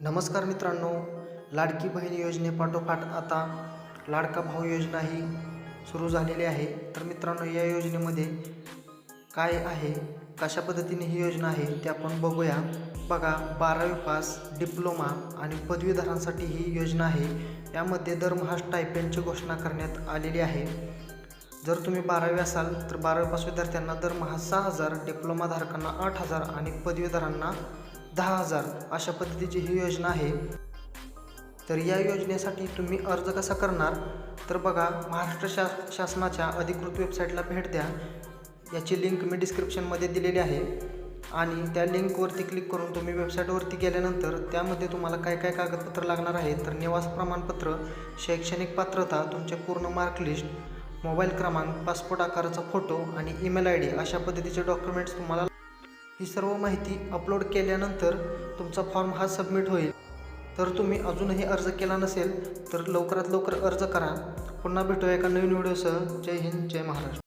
नमस्कार मित्रांनो लाडकी बहीण योजनेपाठोपाठ आता लाडका भाऊ योजना ही सुरू झालेली आहे. तर मित्रांनो या योजनेमध्ये काय आहे कशा पद्धतीने ही योजना आहे ते आपण बघूया. बघा बारावी पास डिप्लोमा आणि पदवीधरांसाठी ही योजना आहे. यामध्ये दरमहा स्टायपेंडची घोषणा करण्यात आलेली आहे. जर तुम्ही बारावी असाल तर बारावी पास विद्यार्थ्यांना दरमहा सहा हजार डिप्लोमाधारकांना आठ हजार आणि पदवीधरांना दहा हजार अशा पद्धतीची ही योजना आहे. तर या योजनेसाठी तुम्ही अर्ज कसा करणार? तर बघा महाराष्ट्र शा शासनाच्या अधिकृत वेबसाईटला भेट द्या. याची लिंक मी डिस्क्रिप्शनमध्ये दिलेली आहे. आणि त्या लिंकवरती क्लिक करून तुम्ही वेबसाईटवरती गेल्यानंतर त्यामध्ये तुम्हाला काय काय कागदपत्र लागणार आहे तर निवास प्रमाणपत्र शैक्षणिक पात्रता तुमचे पूर्ण मार्कलिस्ट मोबाईल क्रमांक पासपोर्ट आकाराचा फोटो आणि ईमेल आय डी अशा पद्धतीचे डॉक्युमेंट्स तुम्हाला ही सर्व माहिती अपलोड केल्यानंतर तुमचा फॉर्म हा सबमिट होईल. तर तुम्ही अजूनही अर्ज केला नसेल तर लवकरात लवकर अर्ज करा. पुन्हा भेटूया एका नवीन व्हिडिओसह जय हिंद जय महाराष्ट्र.